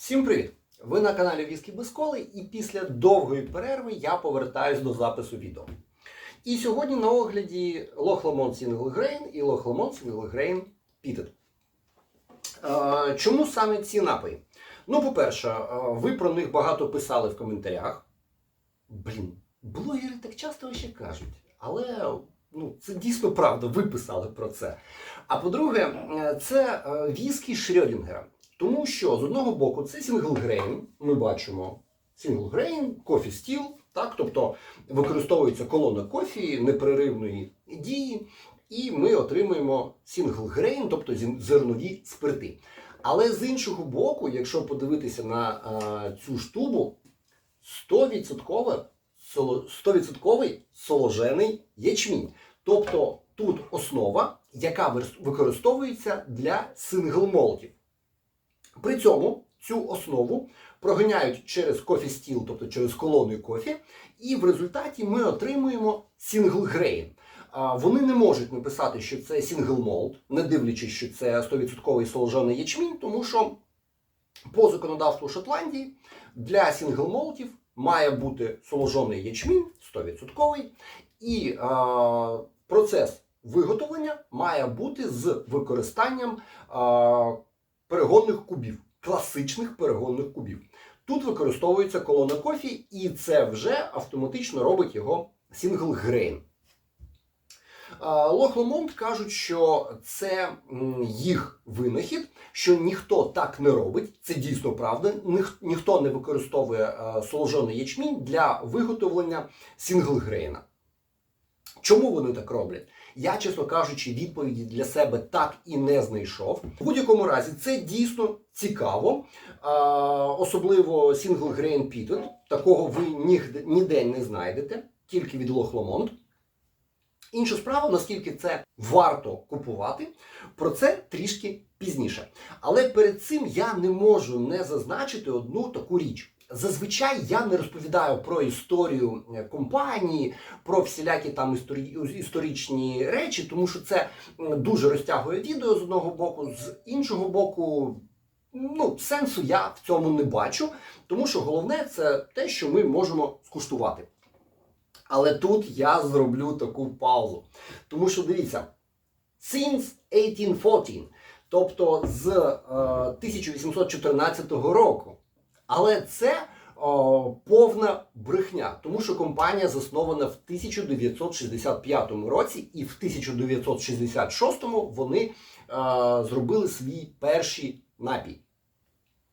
Всім привіт! Ви на каналі Віскі без коли, і після довгої перерви я повертаюсь до запису відео. І сьогодні на огляді Lomond Single Grain і Lomond Single Grain Peated. Е, Чому саме ці напої? Ну, по-перше, ви про них багато писали в коментарях. Блін, блогери так часто ще кажуть, але ну, це дійсно правда, ви писали про це. А по-друге, це віскі Шрёдінгера. Тому що з одного боку це сінглгрейн, ми бачимо сінглгрейн, кофі стіл, так, тобто використовується колона кофі непреривної дії, і ми отримуємо сінглгрейн, тобто зернові спирти. Але з іншого боку, якщо подивитися на е, цю штубу, 100% соло- 100% соложений ячмінь. Тобто тут основа, яка використовується для сингл-молтів. При цьому цю основу проганяють через кофі-стіл, тобто через колони кофі, і в результаті ми отримуємо сінгл-грейн. Вони не можуть написати, що це сінгл-молт, не дивлячись, що це 100% соложений ячмінь, тому що по законодавству Шотландії для сінгл-молтів має бути соложений ячмінь 100%, і а, процес виготовлення має бути з використанням а, перегонних кубів, класичних перегонних кубів. Тут використовується колона кофі, і це вже автоматично робить його сінгл-грейн. Лох Ломонд кажуть, що це їх винахід, що ніхто так не робить. Це дійсно правда. Ніх- ніхто не використовує е, соложений ячмінь для виготовлення сінгл-грейна. Чому вони так роблять? Я, чесно кажучи, відповіді для себе так і не знайшов. В будь-якому разі, це дійсно цікаво. А, особливо Single Grain Peated. Такого ви нігде- ніде не знайдете, тільки від Lomond. Інша справа, наскільки це варто купувати, про це трішки пізніше. Але перед цим я не можу не зазначити одну таку річ. Зазвичай я не розповідаю про історію е, компанії, про всілякі там історичні речі, тому що це дуже розтягує відео з одного боку, з іншого боку, ну, сенсу я в цьому не бачу, тому що головне це те, що ми можемо скуштувати. Але тут я зроблю таку паузу. Тому що дивіться, since 1814, тобто з е, 1814 року. Але це о, повна брехня, тому що компанія заснована в 1965 році, і в 1966 вони е, зробили свій перший напій.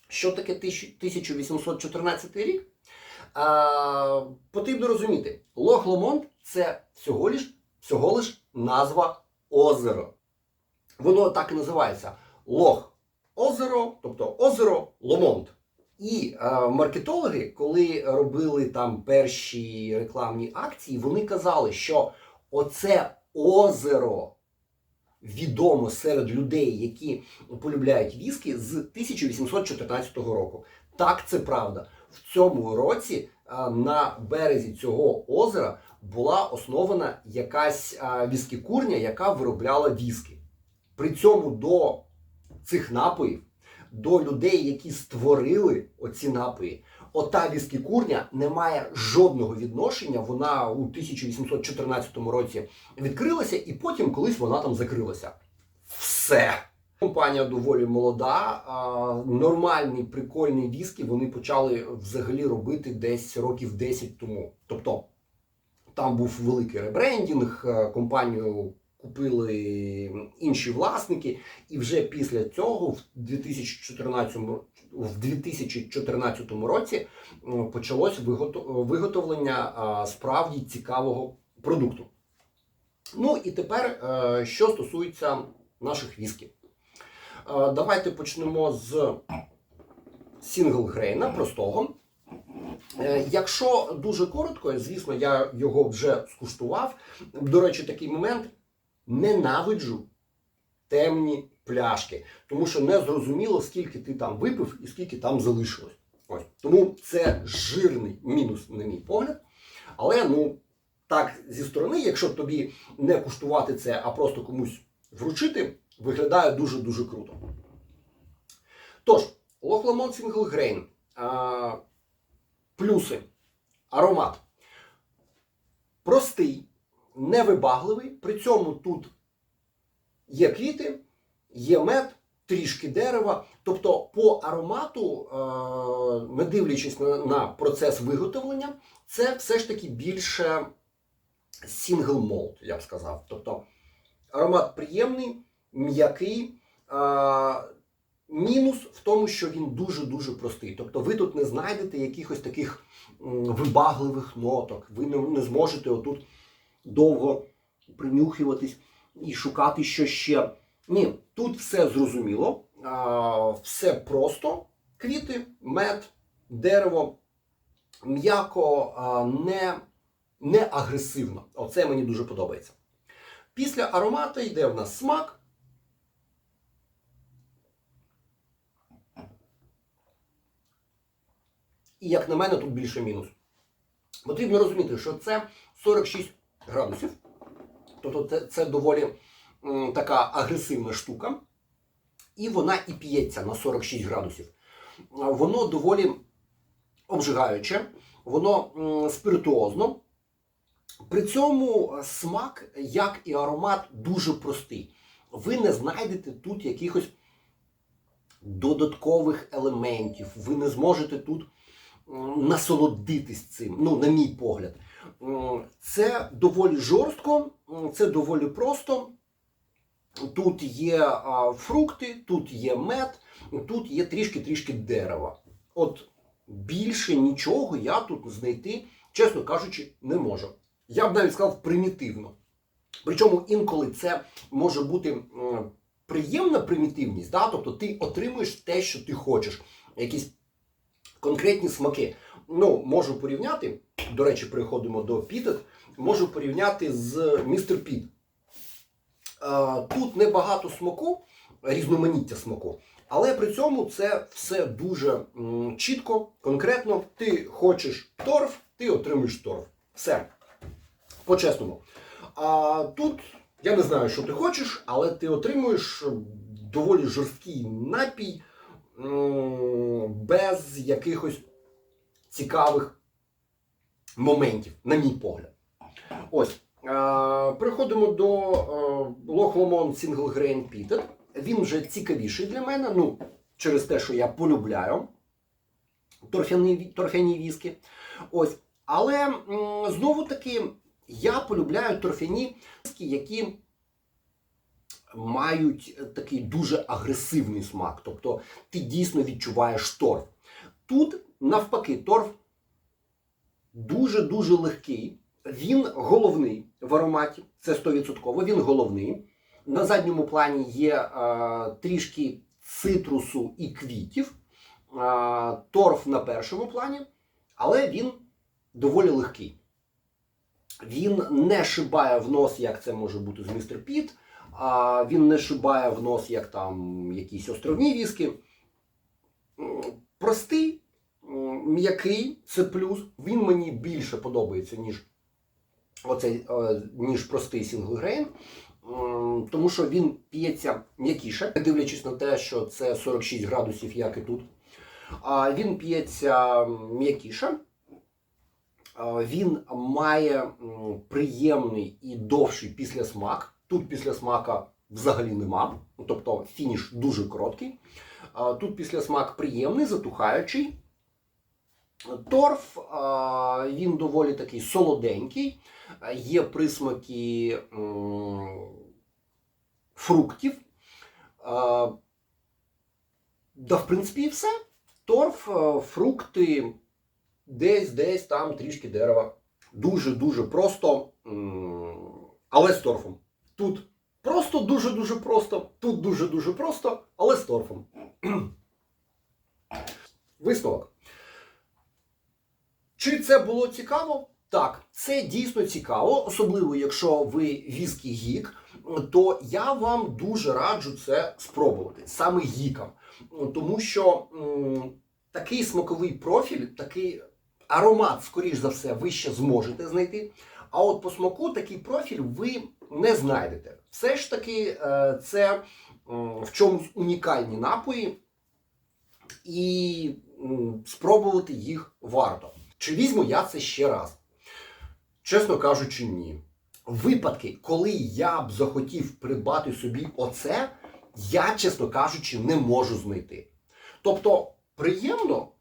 Що таке 1814 рік? Е, потрібно розуміти, Лох Ломонд це всього лиш, всього лиш назва озеро. Воно так і називається Лох озеро, тобто озеро Ломонд. І е, маркетологи, коли робили там перші рекламні акції, вони казали, що оце озеро відомо серед людей, які полюбляють віскі з 1814 року. Так, це правда. В цьому році е, на березі цього озера була основана якась е, віскікурня, яка виробляла віскі. При цьому до цих напоїв до людей, які створили оці напої. Ота віскікурня не має жодного відношення. Вона у 1814 році відкрилася, і потім колись вона там закрилася. Все. Компанія доволі молода. а, Нормальний прикольний віскі вони почали взагалі робити десь років 10 тому. Тобто там був великий ребрендінг, е, компанію купили інші власники, і вже після цього, в 2014, в 2014 році, почалось виготовлення справді цікавого продукту. Ну і тепер, е, що стосується наших віскі. Е, Давайте почнемо з сінгл-грейна простого. Е, Якщо дуже коротко, звісно, я його вже скуштував. До речі, такий момент ненавиджу темні пляшки, тому що не зрозуміло, скільки ти там випив і скільки там залишилось. Ось. Тому це жирний мінус, на мій погляд. Але ну, так, зі сторони, якщо тобі не куштувати це, а просто комусь вручити, виглядає дуже-дуже круто. Тож, Лохламон. А, плюси. Аромат. Простий, невибагливий. При цьому тут є квіти, є мед, трішки дерева. Тобто, по аромату, е, не дивлячись на, процес виготовлення, це все ж таки більше сінгл молд, я б сказав. Тобто аромат приємний, м'який. Е, Мінус в тому, що він дуже-дуже простий. Тобто ви тут не знайдете якихось таких вибагливих ноток. Ви не зможете отут довго принюхуватись і шукати що ще. Ні, тут все зрозуміло, все просто. Квіти, мед, дерево, м'яко, не, не агресивно. Оце мені дуже подобається. Після аромату йде в нас смак. І, як на мене, тут більше мінус. Потрібно розуміти, що це 46 градусів. Тобто це, це доволі м, така агресивна штука. І вона і п'ється на 46 градусів. Воно доволі обжигаюче, воно м, спиритуозно. При цьому смак, як і аромат, дуже простий. Ви не знайдете тут якихось додаткових елементів. Ви не зможете тут насолодитись цим, ну, на мій погляд. М, Це доволі жорстко, це доволі просто. Тут є фрукти, тут є мед, тут є трішки-трішки дерева. От більше нічого я тут знайти, чесно кажучи, не можу. Я б навіть сказав примітивно. Причому інколи це може бути приємна примітивність, да? тобто ти отримуєш те, що ти хочеш, якісь конкретні смаки. Ну, можу порівняти, до речі, переходимо до Пітет, можу порівняти з містер Піт. Е, Тут небагато смаку, різноманіття смаку, але при цьому це все дуже чітко, конкретно. Ти хочеш торф, ти отримуєш торф. Все. По-чесному. А тут я не знаю, що ти хочеш, але ти отримуєш доволі жорсткий напій без якихось цікавих моментів, на мій погляд. Ось. Е, Переходимо до е, Лохломон Single Grain Pitted. Він вже цікавіший для мене, ну, через те, що я полюбляю торфяні, торфяні віскі. Ось. Але знову таки я полюбляю торфяні віскі, які мають такий дуже агресивний смак. Тобто ти дійсно відчуваєш торф. Тут, навпаки, торф дуже-дуже легкий. Він головний в ароматі, це 100%, він головний. На задньому плані є е, трішки цитрусу і квітів. Е, торф на першому плані, але він доволі легкий. Він не шибає в нос, як це може бути з містер Піт. А він не шибає в нос, як там якісь островні віскі. М, Простий, м'який, це плюс. Він мені більше подобається, ніж оцей, е, ніж простий сінглгрейн. Тому що він п'ється м'якіше, дивлячись на те, що це 46 градусів, як і тут. Він п'ється м'якіше. Він має приємний і довший післясмак. Тут післясмака взагалі нема. Тобто фініш дуже короткий. Тут післясмак приємний, затухаючий. Торф він доволі такий солоденький. Є присмаки фруктів. Да, в принципі, і все. Торф, фрукти, десь, десь там трішки дерева. Дуже-дуже просто, але з торфом. Тут просто дуже-дуже просто, тут дуже-дуже просто, але з торфом. Висновок. Чи це було цікаво? Так, це дійсно цікаво, особливо якщо ви віскі гік, то я вам дуже раджу це спробувати, саме гікам. Тому що м, такий смаковий профіль, такий аромат, скоріш за все, ви ще зможете знайти. А от по смаку такий профіль ви не знайдете. Все ж таки, е, це в чомусь унікальні напої. і спробувати їх варто. Чи візьму я це ще раз? Чесно кажучи, ні. Випадки, коли я б захотів придбати собі оце, я, чесно кажучи, не можу знайти. Тобто, приємно,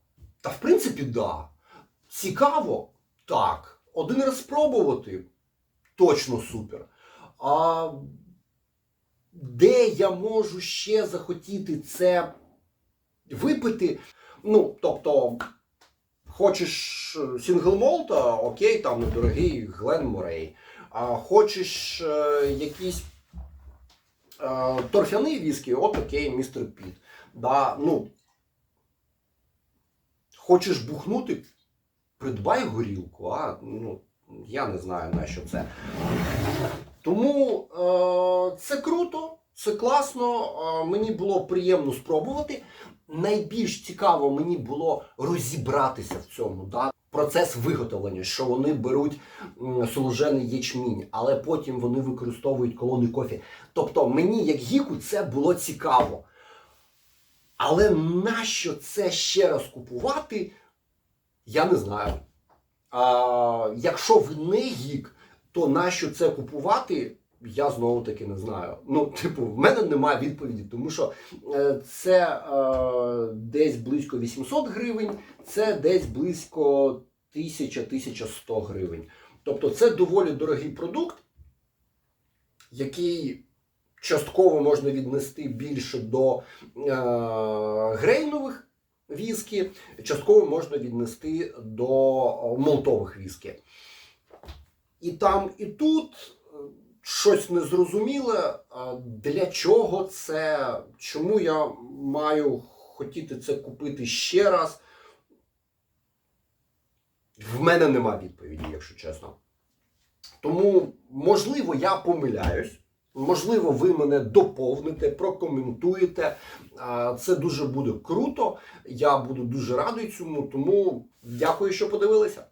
та в принципі, да. Цікаво, так. Один раз спробувати точно супер. А де я можу ще захотіти це випити? Ну, тобто, хочеш сінгл молта, окей, там недорогий Глен Морей. А хочеш е, якийсь е, торфяний віскі, от окей, містер Піт. Да, ну, хочеш бухнути, придбай горілку, а ну, я не знаю на що це. Тому е, це круто, це класно. Мені було приємно спробувати. Найбільш цікаво мені було розібратися в цьому. Да? Процес виготовлення, що вони беруть соложений ячмінь, але потім вони використовують колони кофі. Тобто мені, як гіку, це було цікаво. Але нащо це ще раз купувати, я не знаю. А, якщо ви не гік, то нащо це купувати, я знову таки не знаю. Ну, типу, в мене немає відповіді, тому що е, це е, десь близько 800 гривень, це десь близько 1000-1100 гривень. Тобто це доволі дорогий продукт, який частково можна віднести більше до е, грейнових віскі, частково можна віднести до о, молтових віскі. І там, і тут е, щось незрозуміле, для чого це, чому я маю хотіти це купити ще раз. В мене нема відповіді, якщо чесно. Тому, можливо, я помиляюсь. Можливо, ви мене доповните, прокоментуєте. Це дуже буде круто. Я буду дуже радий цьому. Тому дякую, що подивилися.